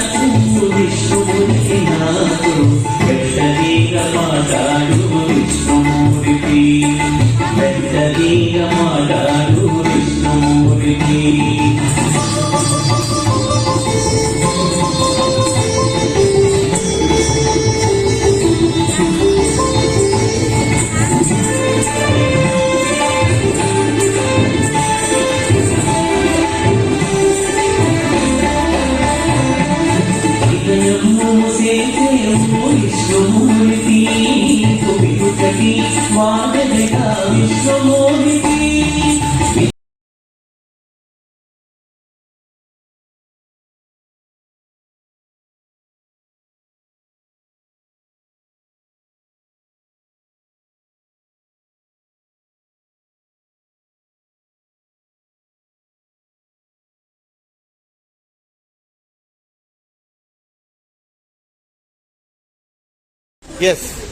Brasil sorriso. Yes.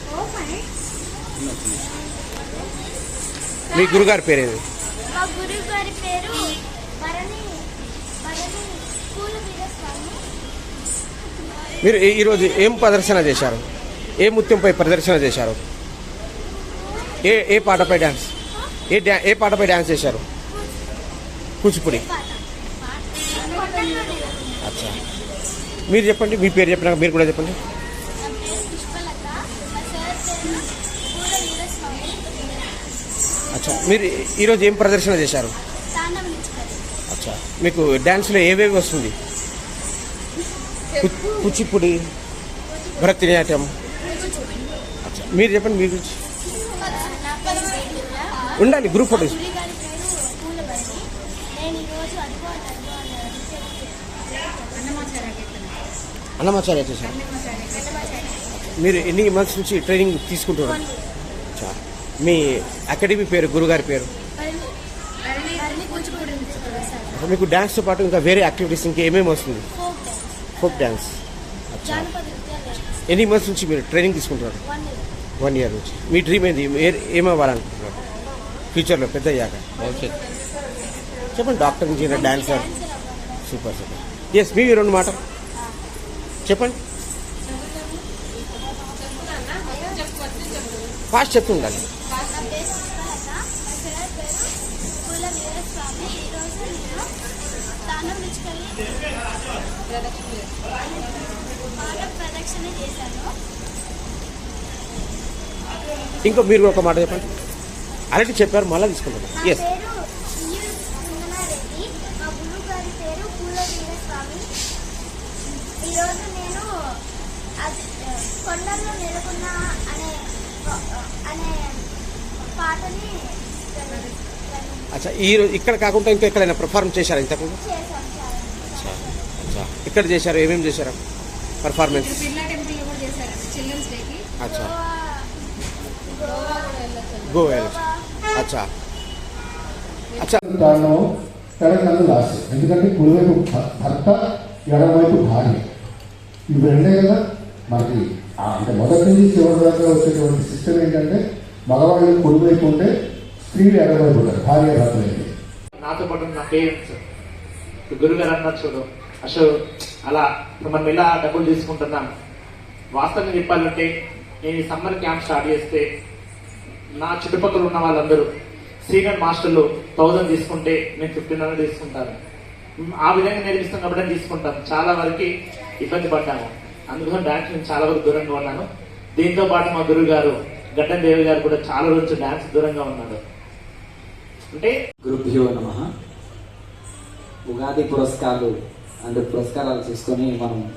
మీ గురుగారి పేరేది? మా గురువు గారి పేరు భరణి భరణి పూల వీరస్వామి మీరు ఈ- ఈరోజు ఏం ప్రదర్శన చేశారు? ఏ ముత్యంపై ప్రదర్శన చేశారు? ఏ ఏ పాటపై డ్యాన్స్? ఏ డ్యా ఏ పాటపై డ్యాన్స్ చేశారు? కూచిపూడి. అచ్చా. మీరు చెప్పండి మీ పేరు చెప్పినాక మీరు కూడా చెప్పండి. నా పేరు పుష్పలత. మా సార్ పేరు పూల వీరస్వామి అచ్చా. మీరు ఈరోజు ఏం ప్రదర్శన చేశారు? అచ్చా. మీకు డ్యాన్స్లో ఏవేవి వస్తుంది? కూచిపూడి భరతనాట్యం. మీరు చెప్పండి మీ గురించి. ఉండాలి గ్రూప్ ఫోటోస్ అన్నమాచార్య చేశారు. మీరు ఎన్ని మంత్స్ నుంచి ట్రైనింగ్ తీసుకుంటున్నారు? మీ అకాడమీ పేరు గురుగారి పేరు? మీకు డ్యాన్స్తో పాటు ఇంకా వేరే యాక్టివిటీస్ ఇంకా ఏమేమి వస్తుంది? ఫోక్ డ్యాన్స్ ఎన్ని మంత్స్ నుంచి మీరు ట్రైనింగ్ తీసుకుంటున్నారు? వన్ ఇయర్ నుంచి. మీ డ్రీమ్ ఏంది? ఏమవ్వాలనుకుంటున్నారు? ఫ్యూచర్లో పెద్ద అయ్యాక. చెప్పండి doctor engineer dancer super super yes మీ రెండు మాట చెప్పండి ఫాస్ట్ చెప్తుండాలి నా పేరు పుష్పలత మా సార్ పేరు పూల వీరస్వామి ఈరోజు నేను తానం రుచికెళ్ళి పాట ప్రదక్షిణ చేశాను ఇంకో. మీరు ఒక మాట చెప్పండి. అలాంటి చెప్పారు మళ్ళీ తీసుకుంటాను నా ఎస్ ఈరోజు నేను కొండల్లో నెలకొన్న అనే అనే పాటని అచ్చా ఈ రోజు ఇక్కడ కాకుండా ఇంకా ఎక్కడైనా పర్ఫార్మ్ చేశారా అచ్చా ఇక్కడ చేశారు? ఏమేమి చేశారు? పర్ఫార్మెన్స్ అచ్చా. గోవా. అచ్చా. అచ్చా. కారణం తెలంగాణ లాస్ట్ ఎందుకంటే కుడివైపు భర్త ఎడమవైపు భార్య. ఇవి రెండే కదా? మనకి అంటే మొదటి నుంచి చివరి దాకా వచ్చేటువంటి సిస్టమ్ ఏంటంటే మగవాళ్ళు కుడివైపు ఉంటే స్త్రీలు ఎడమవైపు భార్య భర్త నాతో పాటు నా పేరెంట్స్ గురుగారు అన్నారు చూడు అశోక్ అలా ఇప్పుడు మనం ఇలా డబ్బులు తీసుకుంటున్నాం? వాస్తవంగా చెప్పాలంటే నేను ఈ సమ్మర్ క్యాంప్ స్టార్ట్ చేస్తే నా చుట్టుపక్కల ఉన్న వాళ్ళందరూ సీనియర్ మాస్టర్లు థౌజండ్ తీసుకుంటే నేను ఫిఫ్టీన్ హండ్రెడ్ తీసుకుంటాను. ఆ విధంగా నేర్పిస్తాం కాబట్టి తీసుకుంటాం. తీసుకుంటాను చాలా వరకు ఇబ్బంది పడ్డాము. అందుకని డాన్స్ నేను చాలా వరకు దూరంగా ఉన్నాను. దీంతో పాటు మా గురువు గారు గడ్డం దేవి గారు కూడా చాలా రోజు డాన్స్ దూరంగా ఉన్నాడు. అంటే గురుభ్యో నమ. ఉగాది పురస్కారాలు అంటే పురస్కారాలు తీసుకొని మనం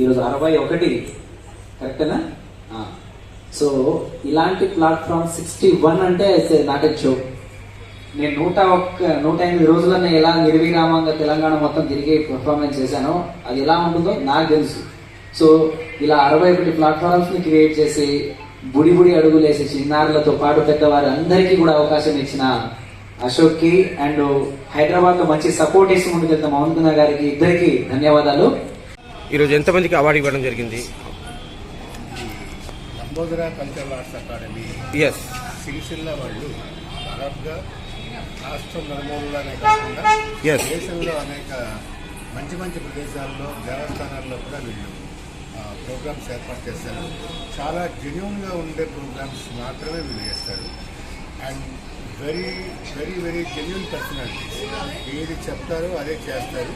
ఈరోజు అరవై ఒకటి కరెక్టేనా సో ఇలాంటి ప్లాట్ఫామ్ సిక్స్టీ వన్ అంటే నాట్ షో నేను నూట ఒక్క నూట ఎనిమిది రోజులనే ఎలా నిర్విరామంగా తెలంగాణ మొత్తం తిరిగి పర్ఫార్మెన్స్ చేశానో. అది ఎలా ఉంటుందో నాకు తెలుసు. సో ఇలా అరవై ఒకటి ప్లాట్ఫామ్స్ని క్రియేట్ చేసి బుడి బుడి అడుగులేసి చిన్నారులతో పాటు పెద్దవారి అందరికీ కూడా అవకాశం ఇచ్చిన అశోక్కి అండ్ హైదరాబాద్లో మంచి సపోర్ట్ ఇస్తూ ముందుకెళ్తాం మౌన్ కుమార్ గారికి ఇద్దరికి ధన్యవాదాలు. ఈరోజు ఎంతమందికి అవార్డు ఇవ్వడం జరిగింది? లంబోదర కల్చరల్ ఆర్ట్స్ అకాడమీ ఎస్ సిరిసిల్ల వాళ్ళు దాదాపుగా రాష్ట్రం నలుమూలలోనే కాకుండా Yes. దేశంలో అనేక మంచి మంచి ప్రదేశాల్లో దేవస్థానాల్లో కూడా వీళ్ళు ప్రోగ్రామ్స్ ఏర్పాటు చేస్తారు చాలా జెన్యున్గా ఉండే ప్రోగ్రామ్స్ మాత్రమే వీళ్ళు చేస్తారు. And very very very genuine personalities ఏది చెప్తారో అదే చేస్తారు.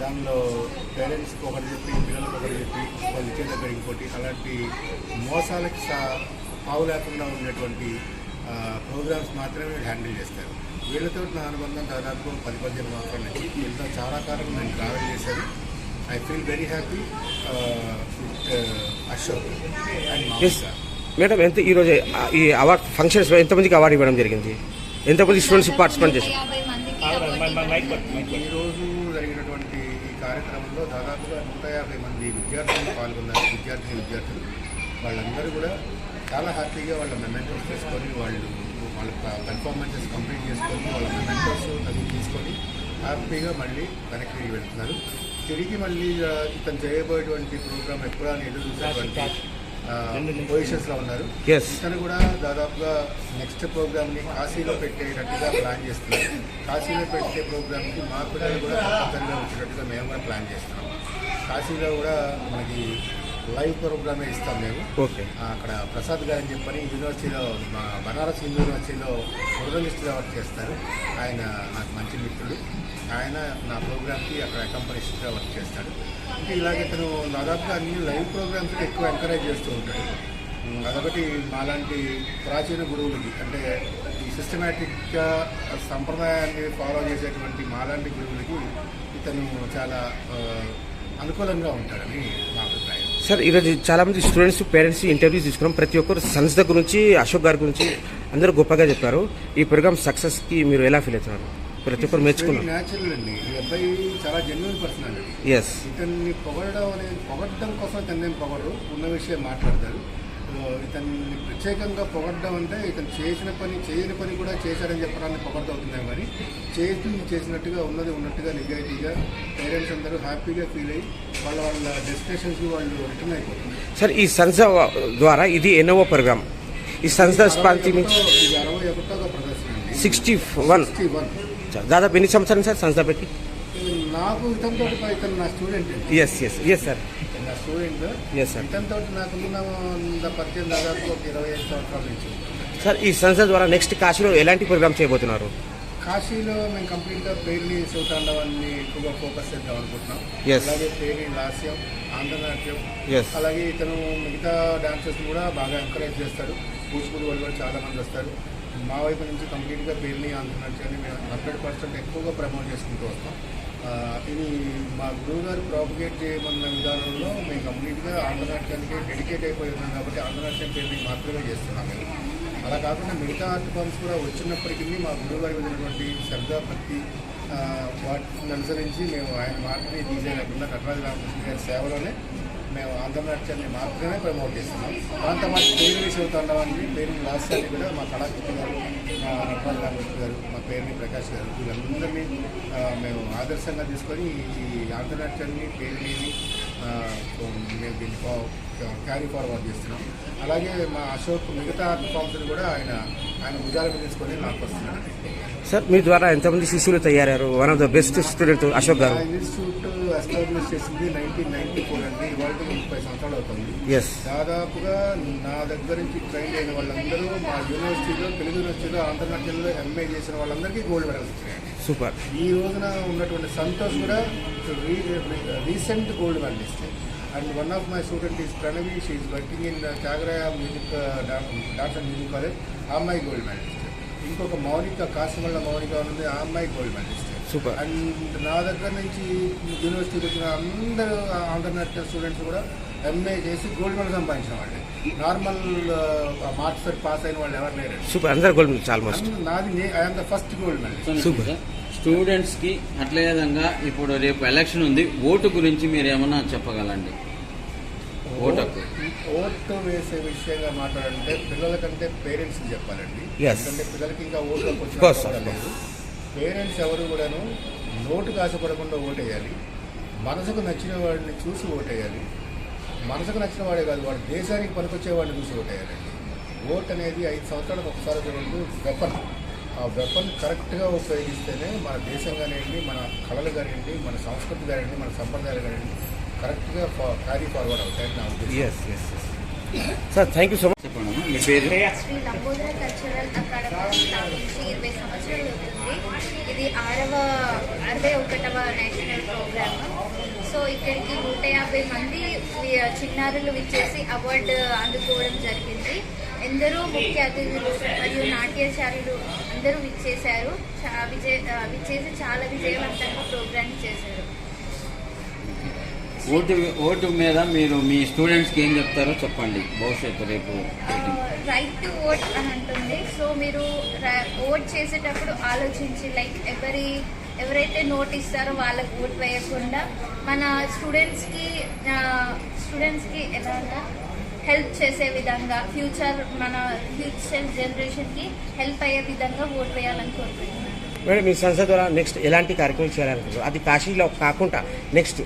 దానిలో పేరెంట్స్కి ఒకటి చెప్పి పిల్లలకు ఒకటి చెప్పి వాళ్ళు ఇచ్చే దగ్గర ఇంకోటి అలాంటి మోసాలకి సా పావు లేకుండా ఉండేటువంటి ప్రోగ్రామ్స్ మాత్రమే హ్యాండిల్ చేస్తారు. వీళ్ళతో నా అనుబంధం దాదాపు పది పదిహేను సంవత్సరాల నుంచి. వీళ్ళతో చాలా కాలం నేను ట్రావెల్ చేశాను. I feel very happy with Ashok and yes madam ఎంత ఈరోజు ఈ అవార్డ్ ఫంక్షన్స్లో ఎంతమందికి అవార్డు ఇవ్వడం జరిగింది? ఎంతమంది స్టూడెంట్స్ పార్టిసిపేట్ చేశారు? యాభై మందికి ఈ రోజు జరిగినటువంటి ఈ కార్యక్రమంలో దాదాపుగా నూట యాభై మంది విద్యార్థులు పాల్గొన్నారు. విద్యార్థి విద్యార్థులు. వాళ్ళందరూ కూడా చాలా హ్యాపీగా వాళ్ళ మెమెంటోస్ తీసుకొని వాళ్ళు వాళ్ళ పెర్ఫార్మెన్సెస్ కంప్లీట్ చేసుకొని వాళ్ళ మెమెంటోస్ అవి తీసుకొని హ్యాపీగా మళ్ళీ వెనక్కి వెళ్తున్నారు తిరిగి మళ్ళీ ఇతను చేయబోయేటువంటి ప్రోగ్రామ్ ఎప్పుడా అని ఎదురు చూసేటువంటి పొజిషన్స్లో ఉన్నారు. Yes. ఇతను కూడా దాదాపుగా నెక్స్ట్ ప్రోగ్రామ్ని కాశీలో పెట్టేటట్టుగా ప్లాన్ చేస్తున్నారు కాశీలో పెట్టే ప్రోగ్రామ్కి మా పిల్లలు కూడా తప్పనిసరిగా వచ్చేటట్టుగా మేము కూడా ప్లాన్ చేస్తున్నాం. కాశీలో కూడా మనకి లైవ్ ప్రోగ్రామే ఇస్తాం మేము. ఓకే. అక్కడ ప్రసాద్ గారు అని చెప్పని యూనివర్సిటీలో మా బనారస్ హిందూ యూనివర్సిటీలో జర్నలిస్ట్గా వర్క్ చేస్తారు. ఆయన నాకు మంచి మిత్రుడు. ఆయన నా ప్రోగ్రామ్కి అక్కడ అకంపనిస్ట్గా వర్క్ చేస్తాడు. అంటే ఇలాగే తను దాదాపుగా అన్ని లైవ్ ప్రోగ్రామ్స్ ఎక్కువ ఎంకరేజ్ చేస్తూ ఉంటాడు. అదొకటి మాలాంటి ప్రాచీన గురువులకి అంటే ఈ సిస్టమేటిక్గా సంప్రదాయాన్ని ఫాలో చేసేటువంటి మాలాంటి గురువులకి ఇతను చాలా అనుకూలంగా ఉంటాడని మా అభిప్రాయం. సార్ ఈరోజు చాలా మంది స్టూడెంట్స్ పేరెంట్స్ ఇంటర్వ్యూస్ తీసుకున్నాం. ప్రతి ఒక్కరు సన్స్ దగ్గర నుంచి అశోక్ గారి గురించి అందరూ గొప్పగా చెప్పారు. ఈ ప్రోగ్రామ్ సక్సెస్కి మీరు ఎలా ఫీల్ అవుతున్నారు? ప్రతి ఒక్కరు మెచ్చుకున్నారు. న్యాచురల్ అండి. ఈ అబ్బాయి చాలా జెన్యున్ ఎస్ ఇతన్ని పొగడడం అనేది పొగడడం కోసం ఉన్న విషయం మాట్లాడతారు. ఇతన్ని ప్రత్యేకంగా పొగడడం అంటే ఇతను చేసిన పని చేయని పని కూడా చేశాడని చెప్పడానికి పొగడత అవుతున్నాయి కానీ చేసి చేసినట్టుగా ఉన్నది ఉన్నట్టుగా నిజాయితీగా పేరెంట్స్ అందరూ హ్యాపీగా ఫీల్ అయ్యి వాళ్ళ వాళ్ళ డెస్టినేషన్స్కి వాళ్ళు రిటర్న్ అయిపోతున్నారు. సార్ ఈ సన్స్ ద్వారా ఇది ఎన్నోవో ప్రోగ్రామ్. ఈ స్పాంతి నుంచి అరవై ఒకటో ప్రదర్శన సిక్స్టీ వన్. దాదాపు ఎన్ని సంవత్సరాలు సార్ సంస్థ పెట్టి? నాకు ఇతను నా student yes yes yes sir student. పరిచయం దాదాపు ఒక ఇరవై ఐదు సంవత్సరాల నుంచి. సార్ ఈ సంస్థ ద్వారా నెక్స్ట్ కాశీలో ఎలాంటి ప్రోగ్రామ్ చేయబోతున్నారు? కాశీలో మేము కంప్లీట్గా పేర్ని శివతాండవాన్ని ఎక్కువగా ఫోకస్ చేద్దాం అనుకుంటున్నాం. అలాగే పేర్ని లాస్యం ఆంధ్రనాట్యం. అలాగే ఇతను మిగతా డాన్సర్స్ కూడా బాగా ఎంకరేజ్ చేస్తాడు కూచిపూడి వాళ్ళు కూడా చాలా మంది వస్తారు. మా వైపు నుంచి కంప్లీట్గా పేర్ని ఆంధ్రనాట్యాన్ని మేము హండ్రెడ్ పర్సెంట్ ఎక్కువగా ప్రమోట్ చేసుకుంటూ వస్తాం. ఇది మా గురువు గారు ప్రాపగేట్ చేయమన్న విధానంలో మేము కంప్లీట్గా ఆంధ్రనాట్యానికి డెడికేట్ అయిపోయి ఉన్నాం కాబట్టి ఆంధ్రనాట్యం పేరుని మాత్రమే చేస్తున్నాం మేము. అలా కాకుండా మిగతా ఆర్ట్ ఫామ్స్ కూడా వచ్చినప్పటికీ మా గురువు గారి విధమైనటువంటి శ్రద్ధ భక్తి వాటిని అనుసరించి మేము ఆయన మాటని తీసేయకుండా నటరాజ రామకృష్ణ గారి సేవలోనే మేము ఆంధ్రనాట్యాన్ని మాత్రమే ప్రమోట్ చేస్తున్నాం. దాంతో మా పేరుని శివతాండవాన్ని పేరుని లాస్యాన్ని కూడా మా కళాకృతి గారు మా నటరాజ రామకృష్ణ గారు మా పేరుని ప్రకాష్ గారు వీళ్ళందరినీ మేము ఆదర్శంగా తీసుకొని ఈ ఆంధ్రనాట్యాన్ని పేరుని మేము దీన్ని క్యారీ ఫార్వర్డ్ చేస్తున్నాం. అలాగే మా అశోక్ మిగతా ఫామ్స్ని కూడా ఆయన ఆయన భుజాల మీద తీసుకొని నాకు వస్తున్నాడు. సార్ మీ ద్వారా ఎంతమంది శిష్యులు తయారయ్యారు? One of the best student Ashok garu. Institute establish చేసింది నైన్టీన్ నైన్టీ ఫోర్ అండి. ఇవాళ ముప్పై సంవత్సరాలు అవుతుంది. ఎస్ దాదాపుగా నా దగ్గర నుంచి ట్రైన్ అయిన వాళ్ళందరూ మా యూనివర్సిటీలో తెలుగు యూనివర్సిటీలో ఆంధ్రనాట్యంలో ఎంఏ చేసిన వాళ్ళందరికీ గోల్డ్ మెడల్స్ వచ్చినాయండి సూపర్ ఈ రోజున ఉన్నటువంటి సంతోష్ కూడా recent gold medalist and one of my student is Pranavi she working in Thyagaraya music dance and music college ఆ అమ్మాయి గోల్డ్ మెడలిస్ట్ ఇంకొక మౌనిక కాసిమల్ల మౌనిక ఉంది ఆ అమ్మాయి గోల్డ్ మెడలిస్ట్ Super. అండ్ నా దగ్గర నుంచి యూనివర్సిటీకి వచ్చిన అందరూ ఆంధ్రనాట్య స్టూడెంట్స్ కూడా ఎంఏ చేసి గోల్డ్ మెడల్ సంపాదించిన వాళ్ళే. నార్మల్ మార్క్స్ పాస్ అయిన వాళ్ళు ఎవరు లేరు. సూపర్ అందరు గోల్డ్ మెడల్స్ ఆల్మోస్ట్ నాది I am the first gold medal Super. స్టూడెంట్స్కి అట్లే విధంగా ఇప్పుడు రేపు ఎలక్షన్ ఉంది. ఓటు గురించి మీరు ఏమన్నా చెప్పగలండి? ఓటు వేసే విషయంగా మాట్లాడంటే పిల్లల కంటే పేరెంట్స్ చెప్పాలండి. ఎందుకంటే పిల్లలకి ఇంకా ఓటు లేదు. పేరెంట్స్ ఎవరు కూడాను నోటుకు ఆశపడకుండా ఓటేయాలి. మనసుకు నచ్చిన వాడిని చూసి ఓటేయాలి. మనసుకు నచ్చిన వాడే కాదు వాడు దేశానికి పనికొచ్చే వాడిని చూసి ఓటేయాలండి. ఓట్ అనేది ఐదు సంవత్సరాలకు ఒకసారి జరుగుతూ వెపన్ ఆ వెపన్ కరెక్ట్గా ఉపయోగిస్తేనే మన దేశం కానివ్వండి మన కళలు కానివ్వండి మన సంస్కృతి కానివ్వండి మన సంప్రదాయాలు కానివ్వండి కరెక్ట్గా క్యారీ ఫార్వర్డ్ అవుతాయని నా ఉద్దేశం. Yes yes sir thank you so much చెప్పండి అమ్మా, మీ పేరు? శ్రీ లంబోదర కల్చరల్ అకాడమీ స్థాపించి ఇరవై సంవత్సరాలు అవుతుంది. ఇది ఆరవ అరవై ఒకటవ నేషనల్ ప్రోగ్రామ్. సో ఇక్కడికి నూట యాభై మంది చిన్నారులు విచ్చేసి అవార్డు అందుకోవడం జరిగింది. ఎందరో ముఖ్య అతిథులు మరియు నాట్యశాలులు అందరూ విచ్చేశారు. విజయ విచ్చేసి చాలా విజయవంతంగా ప్రోగ్రామ్ చేశారు. ఓటు ఓటు మీద మీరు మీ స్టూడెంట్స్కి ఏం చెప్తారో చెప్పండి. భవిష్యత్తు రేపు రైట్ టు ఓట్ అని అంటుంది. సో మీరు ఓట్ చేసేటప్పుడు ఆలోచించి లైక్ ఎవరి ఎవరైతే నోట్ ఇస్తారో వాళ్ళకి ఓట్ వేయకుండా మన స్టూడెంట్స్కి స్టూడెంట్స్కి ఎలా హెల్ప్ చేసే విధంగా ఫ్యూచర్ మన ఫ్యూచర్ జనరేషన్కి హెల్ప్ అయ్యే విధంగా ఓట్ వేయాలని కోరుకుంటున్నాను. మేడం మీ సంస్థ ద్వారా నెక్స్ట్ ఎలాంటి కార్యక్రమం చేయాలనుకుంటున్నారు? అది కాశీలో కాకుండా నెక్స్ట్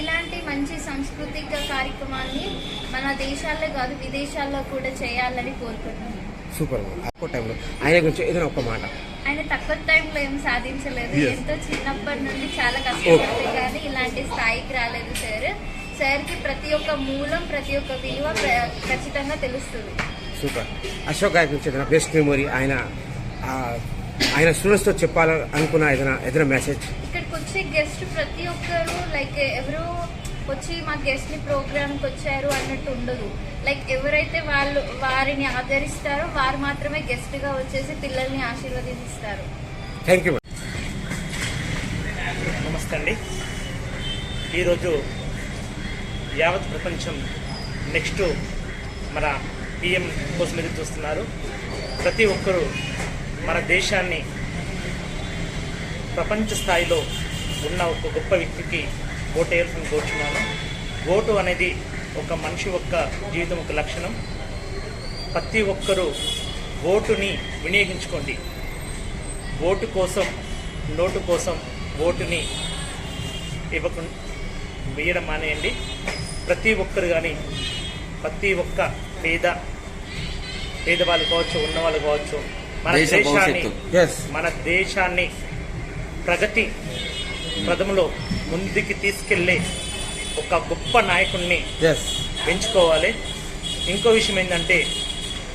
ఇలాంటి మంచి సాంస్కృతిక కార్యక్రమాన్ని మన దేశాల్లో కాదు విదేశాల్లో కూడా చేయాలని కోరుకుంటున్నాను సూపర్. తక్కువ టైంలో. ఆయన గురించి ఏదైనా ఒక మాట. ఆయన తక్కువ టైంలో ఏం సాధించలేదు. ఎంతో చిన్నప్పటి నుండి చాలా కష్టపడితే కానీ ఇలాంటి స్థాయికి రాలేదు సార్. సార్కి ప్రతి ఒక్క మూలం ప్రతి ఒక్క విలువ ఖచ్చితంగా తెలుస్తుంది. సూపర్. అశోక్ గారి గురించి ఏదైనా బెస్ట్ మెమొరీ ఆయన ఆయన స్టూడెంట్స్తో చెప్పాలని అనుకున్న ఏదైనా ఏదైనా మెసేజ్ ఇక్కడికి వచ్చే గెస్ట్ ప్రతి ఒక్కరు లైక్ ఎవరో వచ్చి మా గెస్ట్ని ప్రోగ్రామ్కి వచ్చారు అన్నట్టు ఉండదు. లైక్ ఎవరైతే వాళ్ళు వారిని ఆదరిస్తారో వారు మాత్రమే గెస్ట్గా వచ్చేసి పిల్లల్ని ఆశీర్వదిస్తారు. థ్యాంక్ యూ నమస్తే అండి. ఈరోజు యావత్ ప్రపంచం నెక్స్ట్ మన పిఎం కోసం ఎదురు చూస్తున్నారు. ప్రతి ఒక్కరూ మన దేశాన్ని ప్రపంచ స్థాయిలో ఉన్న ఒక గొప్ప వ్యక్తికి ఓటేయాల్సిన కోరుచున్నాను ఓటు అనేది ఒక మనిషి యొక్క జీవితం ఒక లక్షణం. ప్రతి ఒక్కరూ ఓటుని వినియోగించుకోండి. ఓటు కోసం నోటు కోసం ఓటుని ఇవ్వకుండా వేయడం మానేయండి. ప్రతి ఒక్కరు కానీ ప్రతి ఒక్క పేద పేదవాళ్ళు కావచ్చు ఉన్నవాళ్ళు కావచ్చు మన దేశ దేశాన్ని మన దేశాన్ని ప్రగతి ప్రథమలో ముందుకి తీసుకెళ్ళే ఒక గొప్ప నాయకుడిని పెంచుకోవాలి ఇంకో విషయం ఏంటంటే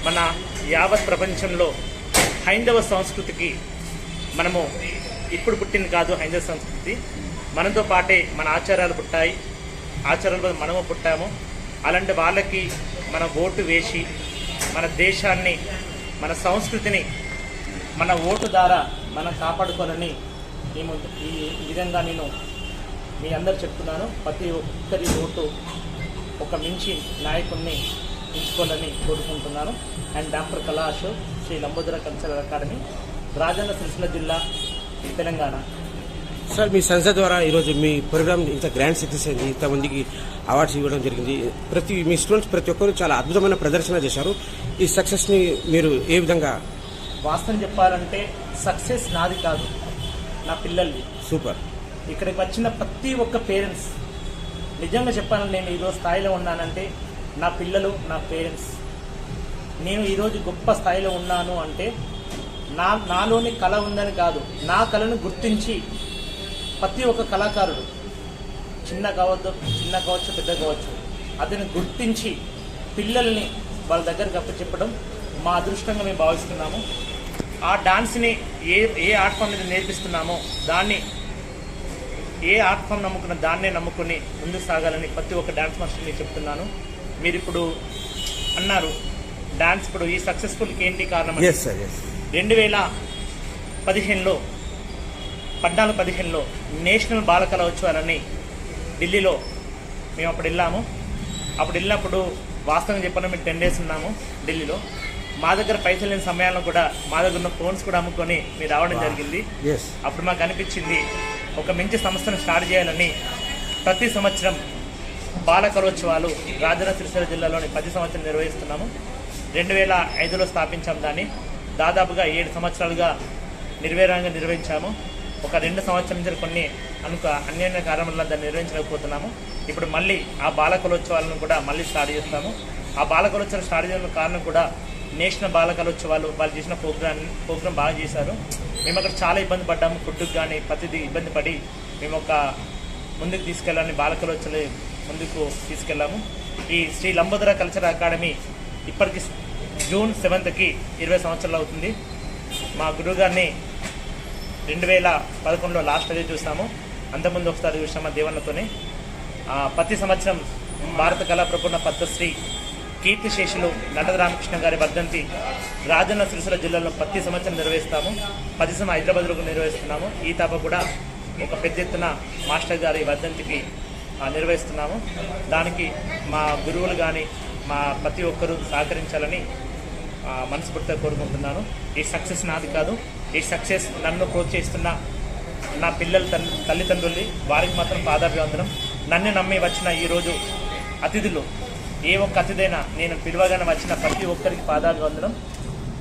మన యావత్ ప్రపంచంలో హైందవ సంస్కృతికి మనము ఇప్పుడు పుట్టింది కాదు హైందవ సంస్కృతి. మనతో పాటే మన ఆచారాలు పుట్టాయి. ఆచారాలు మనము పుట్టాము. అలాంటి వాళ్ళకి మన ఓటు వేసి మన దేశాన్ని మన సంస్కృతిని మన ఓటు ద్వారా మనం కాపాడుకోవాలని మేము ఈ విధంగా నేను మీ అందరు చెప్తున్నాను. ప్రతి ఒక్కరి ఓటు ఒక మించి నాయకుడిని ఎంచుకోవాలని కోరుకుంటున్నాను. And doctor Kala Ashok Shri Lambodara cultural academy Rajanna Sircilla జిల్లా తెలంగాణ. సార్ మీ సంస్థ ద్వారా ఈరోజు మీ ప్రోగ్రామ్ ఇంత గ్రాండ్ సక్సెస్ అయింది ఇంతమందికి అవార్డ్స్ ఇవ్వడం జరిగింది. ప్రతి మీ స్టూడెంట్స్ ప్రతి ఒక్కరు చాలా అద్భుతమైన ప్రదర్శన చేశారు. ఈ సక్సెస్ని మీరు ఏ విధంగా? వాస్తవం చెప్పాలంటే సక్సెస్ నాది కాదు నా పిల్లల్ని సూపర్. ఇక్కడికి వచ్చిన ప్రతి ఒక్క పేరెంట్స్ నిజంగా చెప్పాలని నేను ఈరోజు స్థాయిలో ఉన్నానంటే నా పిల్లలు నా పేరెంట్స్. నేను ఈరోజు గొప్ప స్థాయిలో ఉన్నాను అంటే నా నాలోని కళ ఉందని కాదు నా కళను గుర్తించి ప్రతి ఒక్క కళాకారుడు చిన్న కావద్దు చిన్న కావచ్చు పెద్ద కావచ్చు అతన్ని గుర్తించి పిల్లల్ని వాళ్ళ దగ్గరకు అప్పచెప్పడం మా అదృష్టంగా మేము భావిస్తున్నాము. ఆ డాన్స్ని ఏ ఏ ఆర్ట్ ఫామ్ మీద నేర్పిస్తున్నామో దాన్ని ఏ ఆర్ట్ ఫామ్ నమ్ముకున్న దాన్నే నమ్ముకుని ముందుకు సాగాలని ప్రతి ఒక్క డాన్స్ మాస్టర్ని చెప్తున్నాను. మీరు ఇప్పుడు అన్నారు డాన్స్ ఇప్పుడు ఈ సక్సెస్ఫుల్కి ఏంటి కారణం రెండు వేల పదిహేనులో పద్నాలుగు పదిహేనులో నేషనల్ బాల కళోత్సవాలని ఢిల్లీలో మేము అప్పుడు వెళ్ళాము. అప్పుడు వెళ్ళినప్పుడు వాస్తవం చెప్పిన మేము టెన్ డేస్ ఉన్నాము ఢిల్లీలో. మా దగ్గర పైసలు లేని సమయాల్లో కూడా మా దగ్గర ఉన్న ఫోన్స్ కూడా అమ్ముకొని మీరు రావడం జరిగింది. అప్పుడు మాకు అనిపించింది ఒక మంచి సంస్థను స్టార్ట్ చేయాలని ప్రతి సంవత్సరం బాల కలోత్సవాలు రాజన్న సిరిసిల్ల జిల్లాలోని పది సంవత్సరం నిర్వహిస్తున్నాము. రెండు వేల ఐదులో స్థాపించాం దాన్ని. దాదాపుగా ఏడు సంవత్సరాలుగా నిర్వేరంగా నిర్వహించాము. ఒక రెండు సంవత్సరం నుంచి కొన్ని అనుక అన్యాన్య కారణం వల్ల దాన్ని నిర్వహించలేకపోతున్నాము. ఇప్పుడు మళ్ళీ ఆ బాలకలోత్సవాలను కూడా మళ్ళీ స్టార్ట్ చేస్తాము. ఆ బాల స్టార్ట్ చేయడం కారణం కూడా నేషనల్ బాలకలోత్సవాలు వాళ్ళు చేసిన ప్రోగ్రామ్ ప్రోగ్రామ్ బాగా చేశారు. మేము అక్కడ చాలా ఇబ్బంది పడ్డాము. ఫుడ్కి కానీ ప్రతిదీ ఇబ్బంది పడి మేము ఒక ముందుకు తీసుకెళ్ళాలని బాలకలోత్సవాలు ముందుకు తీసుకెళ్ళాము. ఈ శ్రీ లంబోదర కల్చర్ అకాడమీ ఇప్పటికి జూన్ సెవెంత్కి ఇరవై సంవత్సరాలు అవుతుంది. మా గురువుగారిని రెండు వేల పదకొండులో లాస్ట్ అదే చూసాము అంతకుముందు ఒకసారి చూసాము ఆ దేవన్నతోనే ప్రతి సంవత్సరం భారత కళా ప్రపూర్ణ పద్మశ్రీ కీర్తిశేషులు నటద రామకృష్ణ గారి వర్ధంతి రాజన్న సిరిసిల్ల జిల్లాలో ప్రతి సంవత్సరం నిర్వహిస్తాము. పది సంవత్సరం హైదరాబాద్లో నిర్వహిస్తున్నాము. ఈ తప్ప కూడా ఒక పెద్ద ఎత్తున మాస్టర్ గారి వర్ధంతికి నిర్వహిస్తున్నాము. దానికి మా గురువులు కానీ మా ప్రతి ఒక్కరూ సహకరించాలని మనస్ఫూర్తిగా కోరుకుంటున్నాను. ఈ సక్సెస్ నాది కాదు. ఈ సక్సెస్ నన్ను ప్రోత్సహిస్తున్న నా పిల్లల తల్లిదండ్రుల్ని వారికి మాత్రం పాదాభివందనం. నన్ను నమ్మి వచ్చిన ఈరోజు అతిథులు ఏ ఒక్క అతిథైనా నేను పిలవగానే వచ్చిన ప్రతి ఒక్కరికి పాదాభివందనం.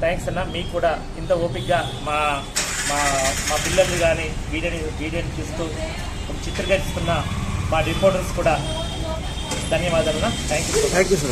థ్యాంక్స్ అన్న మీకు కూడా ఇంత ఓపిక్గా మా మా మా పిల్లలు కానీ వీడియోని వీడియోని చూస్తూ చిత్రీకరిస్తున్న మా రిపోర్టర్స్ కూడా ధన్యవాదాలు thank you thank you sir